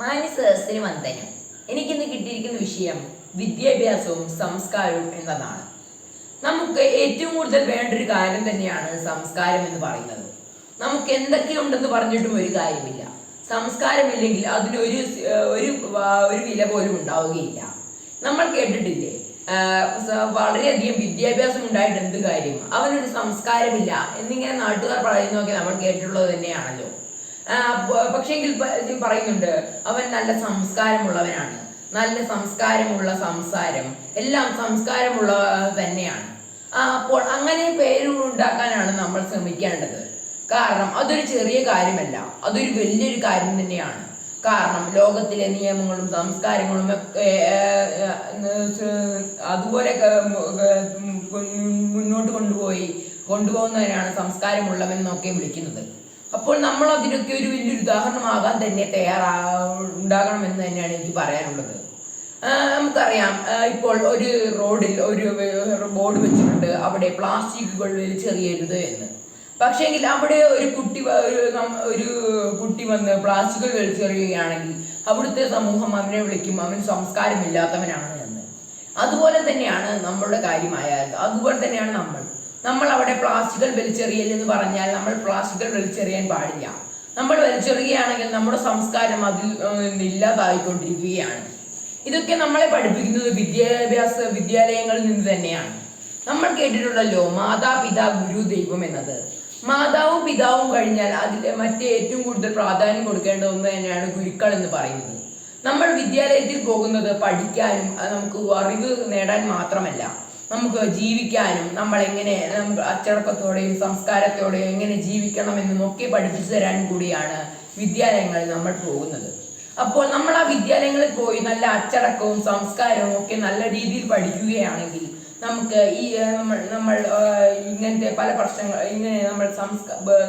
മാന്യസദസ്സിന് വന്ദനം എനിക്കിന്ന് കിട്ടിയിരിക്കുന്ന വിഷയം വിദ്യാഭ്യാസവും സംസ്കാരവും എന്നതാണ്. നമുക്ക് ഏറ്റവും കൂടുതൽ വേണ്ട ഒരു കാര്യം തന്നെയാണ് സംസ്കാരം എന്ന് പറയുന്നത്. നമുക്ക് എന്തൊക്കെയുണ്ടെന്ന് പറഞ്ഞിട്ടും ഒരു കാര്യമില്ല. സംസ്കാരമില്ലെങ്കിൽ അതിനൊരു ഒരു ഒരു വില പോലും ഉണ്ടാവുകയില്ല. നമ്മൾ കേട്ടിട്ടില്ലേ? വളരെയധികം വിദ്യാഭ്യാസം ഉണ്ടായിട്ട് എന്ത് കാര്യം? അവനൊരു സംസ്കാരമില്ല എന്നിങ്ങനെ നാട്ടുകാർ പറയുന്നതൊക്കെ നമ്മൾ കേട്ടിട്ടുള്ളത് തന്നെയാണല്ലോ. പക്ഷെങ്കിൽ പറയുന്നുണ്ട് അവൻ നല്ല സംസ്കാരമുള്ളവനാണ്. നല്ല സംസ്കാരമുള്ള സംസാരം. എല്ലാം സംസ്കാരമുള്ള തന്നെയാണ്. അപ്പോൾ അങ്ങനെ പേര് ഉണ്ടാക്കാനാണ് നമ്മൾ ശ്രമിക്കേണ്ടത്. കാരണം അതൊരു ചെറിയ കാര്യമല്ല. അതൊരു വലിയൊരു കാര്യം തന്നെയാണ്. കാരണം ലോകത്തിലെ നിയമങ്ങളും സംസ്കാരങ്ങളും ഒക്കെ അതുപോലെ മുന്നോട്ട് കൊണ്ടുപോയി കൊണ്ടുപോകുന്നവരാണ് സംസ്കാരമുള്ളവൻ എന്നൊക്കെ വിളിക്കുന്നത്. അപ്പോൾ നമ്മൾ അതിനൊക്കെ ഒരു വലിയൊരു ഉദാഹരണമാകാൻ തന്നെ തയ്യാറാ ഉണ്ടാകണം എന്ന് തന്നെയാണ് എനിക്ക് പറയാനുള്ളത്. നമുക്കറിയാം ഇപ്പോൾ ഒരു റോഡിൽ ഒരു ബോർഡ് വെച്ചിട്ടുണ്ട് അവിടെ പ്ലാസ്റ്റിക്കുകൾ വലിച്ചെറിയരുത് എന്ന്. പക്ഷേങ്കിൽ അവിടെ ഒരു കുട്ടി ഒരു കുട്ടി വന്ന് പ്ലാസ്റ്റിക്കുകൾ വലിച്ചെറിയുകയാണെങ്കിൽ അവിടുത്തെ സമൂഹം അവനെ വിളിക്കും അവൻ സംസ്കാരമില്ലാത്തവനാണ് എന്ന്. അതുപോലെ തന്നെയാണ് നമ്മളുടെ കാര്യമായാൽ അതുപോലെ തന്നെയാണ് നമ്മൾ. നമ്മൾ അവിടെ പ്ലാസ്റ്റിക്കുകൾ വലിച്ചെറിയൽ എന്ന് പറഞ്ഞാൽ നമ്മൾ പ്ലാസ്റ്റിക്കുകൾ വലിച്ചെറിയാൻ പാടില്ല. നമ്മൾ വലിച്ചെറിയുകയാണെങ്കിൽ നമ്മുടെ സംസ്കാരം അതിൽ ഇല്ലാതായിക്കൊണ്ടിരിക്കുകയാണ്. ഇതൊക്കെ നമ്മളെ പഠിപ്പിക്കുന്നത് വിദ്യാഭ്യാസ വിദ്യാലയങ്ങളിൽ നിന്ന് തന്നെയാണ്. നമ്മൾ കേട്ടിട്ടുണ്ടല്ലോ മാതാപിതാ ഗുരു ദൈവം എന്നത്. മാതാവും പിതാവും കഴിഞ്ഞാൽ അതിൽ മറ്റേ ഏറ്റവും കൂടുതൽ പ്രാധാന്യം കൊടുക്കേണ്ട ഒന്ന് തന്നെയാണ് ഗുരുക്കൾ എന്ന് പറയുന്നത്. നമ്മൾ വിദ്യാലയത്തിൽ പോകുന്നത് പഠിക്കാനും നമുക്ക് അറിവ് നേടാൻ മാത്രമല്ല. നമുക്ക് ജീവിക്കാനും നമ്മൾ എങ്ങനെ അച്ചടക്കത്തോടെയും സംസ്കാരത്തോടെയും എങ്ങനെ ജീവിക്കണം എന്നും ഒക്കെ പഠിപ്പിച്ചു തരാൻ കൂടിയാണ് വിദ്യാലയങ്ങളിൽ നമ്മൾ പോകുന്നത്. അപ്പോൾ നമ്മൾ ആ വിദ്യാലയങ്ങളിൽ പോയി നല്ല അച്ചടക്കവും സംസ്കാരവും ഒക്കെ നല്ല രീതിയിൽ പഠിക്കുകയാണെങ്കിൽ നമുക്ക് ഈ നമ്മൾ നമ്മൾ ഇങ്ങനത്തെ പല പ്രശ്നങ്ങൾ ഇങ്ങനെ നമ്മൾ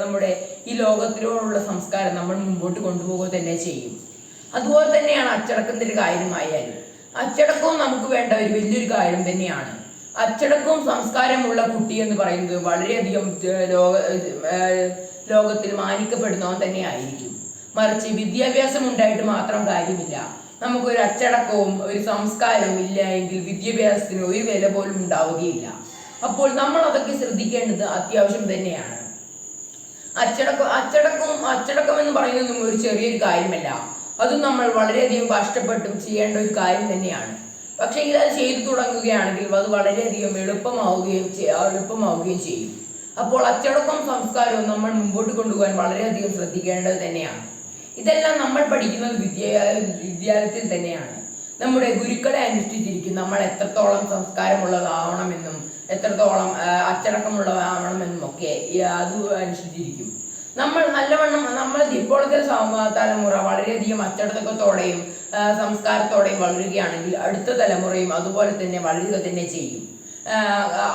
നമ്മുടെ ഈ ലോകത്തിലോടുള്ള സംസ്കാരം നമ്മൾ മുമ്പോട്ട് കൊണ്ടുപോകുക തന്നെ ചെയ്യും. അതുപോലെ തന്നെയാണ് അച്ചടക്കത്തിന്റെ കാര്യമായാലും. അച്ചടക്കവും നമുക്ക് വേണ്ട ഒരു വലിയൊരു കാര്യം തന്നെയാണ് അച്ചടക്കവും സംസ്കാരമുള്ള കുട്ടി എന്ന് പറയുന്നത് വളരെയധികം ലോക ലോകത്തിൽ മാനിക്കപ്പെടുന്നവൻ തന്നെ ആയിരിക്കും മറിച്ച് വിദ്യാഭ്യാസം ഉണ്ടായിട്ട് മാത്രം കാര്യമില്ല. നമുക്കൊരു അച്ചടക്കവും ഒരു സംസ്കാരവും ഇല്ല എങ്കിൽ വിദ്യാഭ്യാസത്തിന് ഒരു വില പോലും ഉണ്ടാവുകയില്ല. അപ്പോൾ നമ്മൾ അതൊക്കെ ശ്രദ്ധിക്കേണ്ടത് അത്യാവശ്യം തന്നെയാണ്. അച്ചടക്കം അച്ചടക്കവും അച്ചടക്കം എന്ന് പറയുന്നതും ഒരു ചെറിയൊരു കാര്യമല്ല. അതും നമ്മൾ വളരെയധികം കഷ്ടപ്പെട്ടും ചെയ്യേണ്ട ഒരു കാര്യം തന്നെയാണ്. പക്ഷേ ഇത് ചെയ്തു തുടങ്ങുകയാണെങ്കിൽ അത് വളരെയധികം എളുപ്പമാവുകയും എളുപ്പമാവുകയും ചെയ്യും. അപ്പോൾ അച്ചടക്കം സംസ്കാരവും നമ്മൾ മുമ്പോട്ട് കൊണ്ടുപോകാൻ വളരെയധികം ശ്രദ്ധിക്കേണ്ടത് തന്നെയാണ്. ഇതെല്ലാം നമ്മൾ പഠിക്കുന്നത് വിദ്യ വിദ്യാലയത്തിൽ തന്നെയാണ്. നമ്മുടെ ഗുരുക്കളെ അനുഷ്ഠിച്ചിരിക്കും നമ്മൾ എത്രത്തോളം സംസ്കാരമുള്ളതാവണമെന്നും എത്രത്തോളം അച്ചടക്കമുള്ളതാവണമെന്നും ഒക്കെ അത് അനുഷ്ഠിച്ചിരിക്കും. നമ്മൾ നല്ലവണ്ണം നമ്മൾ ഇപ്പോഴത്തെ തലമുറ വളരെയധികം അച്ചടക്കത്തോടെയും സംസ്കാരത്തോടെയും വളരുകയാണെങ്കിൽ അടുത്ത തലമുറയും അതുപോലെ തന്നെ വളരുക തന്നെ ചെയ്യും.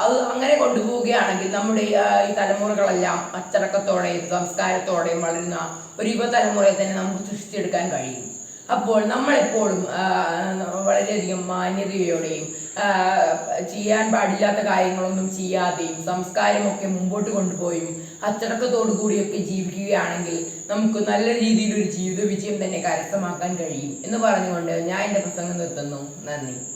അത് അങ്ങനെ കൊണ്ടുപോവുകയാണെങ്കിൽ നമ്മുടെ ഈ തലമുറകളെല്ലാം അച്ചടക്കത്തോടെയും സംസ്കാരത്തോടെയും വളരുന്ന ഒരു യുവതലമുറയെ തന്നെ നമുക്ക് സൃഷ്ടിച്ചെടുക്കാൻ കഴിയും. അപ്പോൾ നമ്മളെപ്പോഴും വളരെയധികം മാന്യതയോടെയും ചെയ്യാൻ പാടില്ലാത്ത കാര്യങ്ങളൊന്നും ചെയ്യാതെയും സംസ്കാരമൊക്കെ മുമ്പോട്ട് കൊണ്ടുപോയും അച്ചടക്കത്തോടു കൂടിയൊക്കെ ജീവിക്കുകയാണെങ്കിൽ നമുക്ക് നല്ല രീതിയിലൊരു ജീവിത വിജയം തന്നെ കരസ്ഥമാക്കാൻ കഴിയും എന്ന് പറഞ്ഞുകൊണ്ട് ഞാൻ എന്റെ പ്രസംഗം നിർത്തുന്നു. നന്ദി.